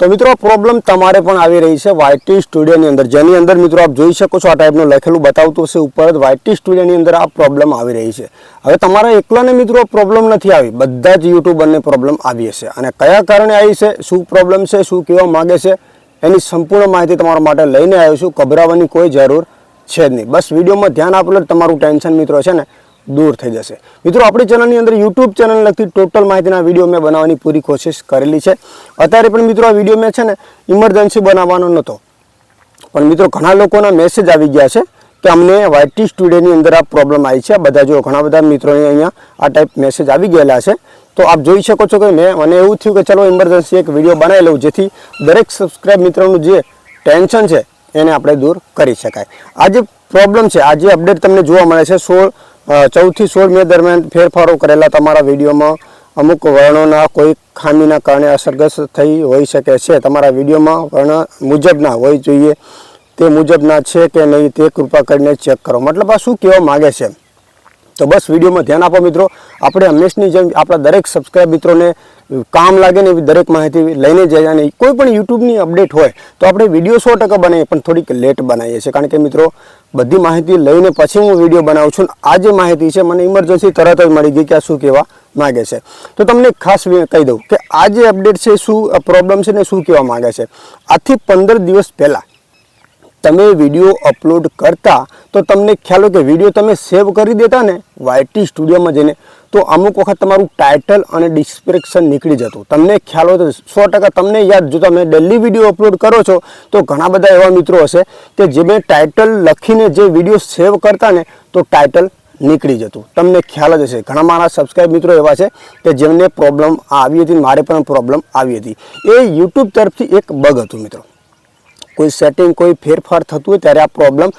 તો મિત્રો પ્રોબ્લેમ તમારે પણ આવી રહી છે વાયટી સ્ટુડિયોની અંદર. જેની અંદર મિત્રો આપ જોઈ શકો છો આ ટાઈપનું લખેલું, બતાવતું હશે ઉપર જ વાયટી સ્ટુડિયોની અંદર આ પ્રોબ્લેમ આવી રહી છે. હવે તમારા એકલાને મિત્રો પ્રોબ્લેમ નથી આવી. બધા જ યુટ્યુબરને પ્રોબ્લેમ આવી હશે. અને કયા કારણે આવી છે? શું પ્રોબ્લેમ છે? શું કહેવા માગે છે? એની સંપૂર્ણ માહિતી તમારા માટે લઈને આવ્યો છું. ગભરાવાની કોઈ જરૂર છે જ નહીં. બસ વિડીયોમાં ધ્યાન આપેલું તમારું ટેન્શન મિત્રો છે ને દૂર થઈ જશે. મિત્રો, આપણી ચેનલની અંદર યુટ્યુબ ચેનલ લગતી ટોટલ માહિતીના વીડિયો મેં બનાવવાની પૂરી કોશિશ કરેલી છે. અત્યારે પણ મિત્રો, આ વીડિયો મેં છે ને ઇમરજન્સી બનાવવાનો નહોતો. પણ મિત્રો, ઘણા લોકોના મેસેજ આવી ગયા છે કે અમને વાયટી સ્ટુડિયોની અંદર આ પ્રોબ્લેમ આવી છે. બધા જો ઘણા બધા મિત્રોને અહીંયા આ ટાઈપ મેસેજ આવી ગયેલા છે. તો આપ જોઈ શકો છો કે મેં, મને એવું થયું કે ચલો ઇમરજન્સી એક વીડિયો બનાવી લઉં, જેથી દરેક સબસ્ક્રાઈબ મિત્રોનું જે ટેન્શન છે, એને આપણે દૂર કરી શકાય. આ જે પ્રોબ્લેમ છે આ જે અપડેટ તમને જોવા મળે છે. સોળ ચૌદથી સોળ મે દરમિયાન ફેરફારો કરેલા તમારા વિડીયોમાં અમુક વર્ણોના કોઈ ખામીના કારણે અસરગ્રસ્ત થઈ હોઈ શકે છે. તમારા વિડીયોમાં વર્ણ મુજબના હોય જોઈએ. તે મુજબના છે કે નહીં તે કૃપા કરીને ચેક કરો. મતલબ આ શું કહેવા માગે છે? તો બસ વિડીયોમાં ધ્યાન આપો મિત્રો. આપણે હંમેશની જેમ આપણા દરેક સબસ્ક્રાઈબ મિત્રોને કામ લાગે ને એવી દરેક માહિતી લઈને જાય અને કોઈ પણ યુટ્યુબની અપડેટ હોય તો આપણે વીડિયો સો ટકા બનાવીએ, પણ થોડીક લેટ બનાવીએ છીએ. કારણ કે મિત્રો, બધી માહિતી લઈને પછી હું વીડિયો બનાવું છું. આ જે માહિતી છે, મને ઇમરજન્સી તરત જ મળી ગઈ કે આ શું કહેવા માગે છે. તો તમને ખાસ કહી દઉં કે આ જે અપડેટ છે, શું પ્રોબ્લેમ છે ને શું કહેવા માગે છે? આજથી પંદર દિવસ પહેલાં તમે વીડિયો અપલોડ કરતા તો તમને ખ્યાલ હોય કે વીડિયો તમે સેવ કરી દેતા ને વાયટી સ્ટુડિયોમાં જઈને, તો અમુક વખત તમારું ટાઇટલ અને ડિસ્ક્રિપ્શન નીકળી જતું. તમને ખ્યાલ હોય તો સો ટકા તમને યાદ, જો તમે ડેલી વીડિયો અપલોડ કરો છો, તો ઘણા બધા એવા મિત્રો હશે કે જે મેં ટાઇટલ લખીને જે વીડિયો સેવ કરતા ને, તો ટાઇટલ નીકળી જતું. તમને ખ્યાલ જ હશે. ઘણા મારા સબસ્ક્રાઈબ મિત્રો એવા છે કે જેમને પ્રોબ્લેમ આવી હતી મારે પણ પ્રોબ્લેમ આવી હતી. એ યુટ્યુબ તરફથી એક બગ હતું મિત્રો. કોઈ સેટિંગ કોઈ ફેરફાર થતું હોય ત્યારે આ પ્રોબ્લેમ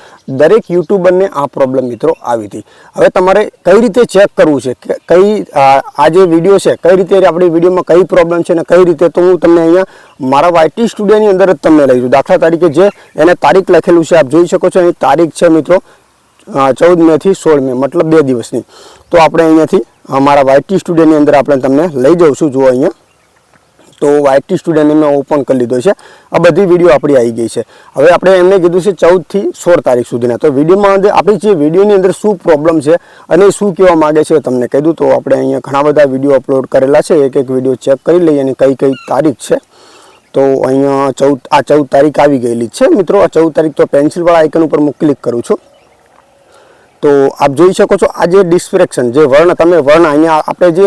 દરેક યુટ્યુબરને આ પ્રોબ્લેમ મિત્રો આવી હતી. હવે તમારે કઈ રીતે ચેક કરવું છે? કે કઈ, આ જે વીડિયો છે, કઈ રીતે આપણી વિડીયોમાં કઈ પ્રોબ્લેમ છે અને કઈ રીતે? તો હું તમને અહીંયા મારા વાયટી સ્ટુડિયોની અંદર જ તમને લઈ છું દાખલા તરીકે જે એને તારીખ લખેલું છે, આપ જોઈ શકો છો એની તારીખ છે મિત્રો ચૌદ મેથી સોળ મે, મતલબ બે દિવસની. તો આપણે અહીંયાથી મારા વાયટી સ્ટુડિયોની અંદર આપણે તમને લઈ જાઉં છું જુઓ અહીંયા. તો વાયટી સ્ટુડિયોને મેં ઓપન કરી લીધો છે. આ બધી વીડિયો આપણી આવી ગઈ છે. હવે આપણે એમને કીધું છે ચૌદથી સોળ તારીખ સુધીના. તો વિડીયોમાં આપણી જે વિડીયોની અંદર શું પ્રોબ્લેમ છે અને શું કહેવા માગે છે તમને કહી દઉં. તો આપણે અહીંયા ઘણા બધા વીડિયો અપલોડ કરેલા છે. એક એક વીડિયો ચેક કરી લઈએ અને કઈ કઈ તારીખ છે. તો અહીંયા ચૌદ આ ચૌદ તારીખ આવી ગયેલી છે. મિત્રો, આ ચૌદ તારીખ તો પેન્સિલવાળા આઇકન ઉપર હું ક્લિક કરું છું. તો આપ જોઈ શકો છો આ જે ડિસ્પ્રેક્શન જે વર્ણ, તમે વર્ણ અહીંયા આપણે જે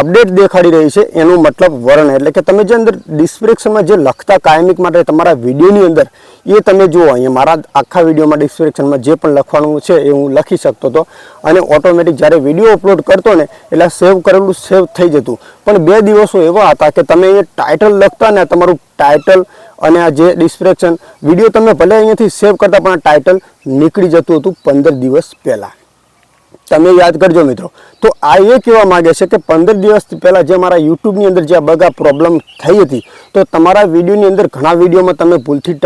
અપડેટ દેખાડી રહી છે, એનું મતલબ વર્ણ એટલે કે તમે જે અંદર ડિસ્ક્રિપ્શનમાં જે લખતા કાયમિક માટે તમારા વિડીયોની અંદર, એ તમે જુઓ, અહીંયા મારા આખા વિડીયોમાં ડિસ્ક્રિપ્શનમાં જે પણ લખવાનું છે એ હું લખી શકતો હતો. અને ઓટોમેટિક જ્યારે વીડિયો અપલોડ કરતો ને, એટલે સેવ કરેલું સેવ થઈ જતું. પણ બે દિવસો એવા હતા કે તમે એ ટાઇટલ લખતા ને તમારું ટાઇટલ અને આ જે ડિસ્ક્રિપ્શન, વીડિયો તમે ભલે અહીંયાથી સેવ કરતા પણ ટાઇટલ નીકળી જતું હતું પંદર દિવસ પહેલાં. તમે યાદ કરજો મિત્રો. તો આ એ કહેવા માગે છે કે પંદર દિવસ પહેલાં જે મારા યુટ્યુબની અંદર જે આ બગા પ્રોબ્લેમ થઈ હતી, તો તમારા વિડીયોની અંદર ઘણા વિડીયોમાં તમે ભૂલથી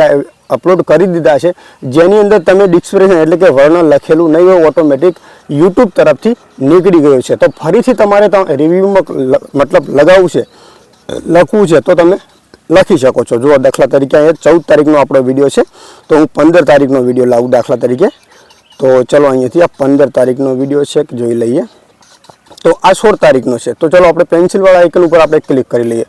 અપલોડ કરી દીધા છે. જેની અંદર તમે ડિસ્ક્રિપ્શન એટલે કે વર્ણન લખેલું નહીં હોય ઓટોમેટિક યુટ્યુબ તરફથી નીકળી ગયું છે. તો ફરીથી તમારે રિવ્યૂમાં મતલબ લગાવવું છે, લખવું છે, તો તમે લખી શકો છો. જુઓ, દાખલા તરીકે અહીંયા ચૌદ તારીખનો આપણો વીડિયો છે. તો હું પંદર તારીખનો વીડિયો લાવું, દાખલા તરીકે. તો ચલો અહીંયાથી આ પંદર તારીખનો વીડિયો છે જોઈ લઈએ. તો આ સોળ તારીખનો છે. તો ચલો આપણે પેન્સિલવાળા આઇકન ઉપર આપણે ક્લિક કરી લઈએ.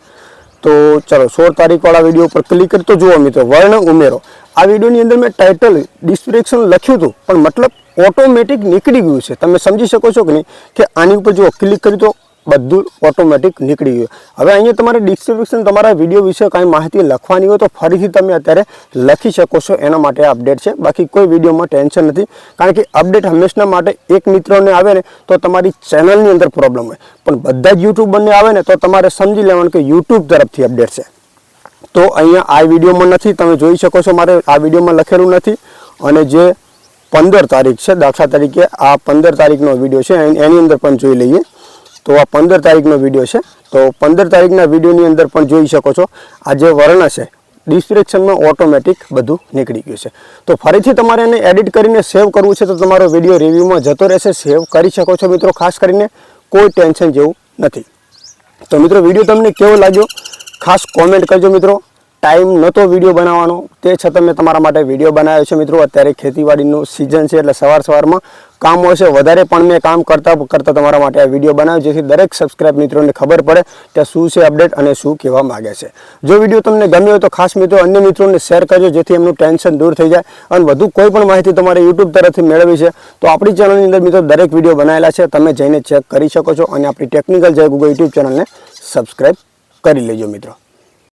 તો ચલો સોળ તારીખવાળા વીડિયો ઉપર ક્લિક કરી તો જુઓ મિત્રો, વર્ણ ઉમેરો. આ વિડીયોની અંદર મેં ટાઇટલ ડિસ્ક્રિપ્શન લખ્યું હતું, પણ મતલબ ઓટોમેટિક નીકળી ગયું છે. તમે સમજી શકો છો કે નહીં? કે આની ઉપર જુઓ ક્લિક કરી તો બધું ઓટોમેટિક નીકળી ગયું. હવે અહીંયા તમારે ડિસ્ક્રિપ્શન તમારા વીડિયો વિશે કાંઈ માહિતી લખવાની હોય તો ફરીથી તમે અત્યારે લખી શકો છો. એના માટે અપડેટ છે. બાકી કોઈ વિડીયોમાં ટેન્શન નથી. કારણ કે અપડેટ હંમેશના માટે એક મિત્રોને આવે ને તો તમારી ચેનલની અંદર પ્રોબ્લેમ હોય. પણ બધા જ યુટ્યુબરને આવે ને તો તમારે સમજી લેવાનું કે યુટ્યુબ તરફથી અપડેટ છે. તો અહીંયા આ વિડીયોમાં નથી. તમે જોઈ શકો છો મારે આ વિડીયોમાં લખેલું નથી. અને જે પંદર તારીખ છે, દાખલા તરીકે આ પંદર તારીખનો વીડિયો છે એની અંદર પણ જોઈ લઈએ. તો આ પંદર તારીખનો વીડિયો છે. તો પંદર તારીખના વિડીયોની અંદર પણ જોઈ શકો છો, આ જે વર્ણ છે ડિસ્ક્રિપ્શનમાં ઓટોમેટિક બધું નીકળી ગયું છે. તો ફરીથી તમારે એને એડિટ કરીને સેવ કરવું છે તો તમારો વીડિયો રિવ્યૂમાં જતો રહેશે. સેવ કરી શકો છો મિત્રો, ખાસ કરીને કોઈ ટેન્શન જેવું નથી. તો મિત્રો વીડિયો તમને કેવો લાગ્યો? ખાસ કોમેન્ટ કરજો મિત્રો. ટાઈમ નહોતો વીડિયો બનાવવાનો. તે છતાં મેં તમારા માટે વીડિયો બનાવ્યો છે મિત્રો. અત્યારે ખેતીવાડીનું સિઝન છે એટલે સવાર સવારમાં કામ હોય છે. વધારે પણ મેં કામ કરતા કરતાં તમારા માટે આ વીડિયો બનાવ્યો, જેથી દરેક સબસ્ક્રાઇબ મિત્રોને ખબર પડે કે શું છે અપડેટ અને શું કહેવા માગે છે. જો વીડિયો તમને ગમ્યો હોય તો ખાસ મિત્રો અન્ય મિત્રોને શેર કરજો, જેથી એમનું ટેન્શન દૂર થઈ જાય. અને વધુ કોઈ પણ માહિતી તમારે યુટ્યુબ તરફથી મેળવી છે, તો આપણી ચેનલની અંદર મિત્રો દરેક વીડિયો બનાવેલા છે. તમે જઈને ચેક કરી શકો છો અને આપણી ટેકનિકલ જય ગૂગલ યુટ્યુબ ચેનલને સબસ્ક્રાઇબ કરી લેજો મિત્રો.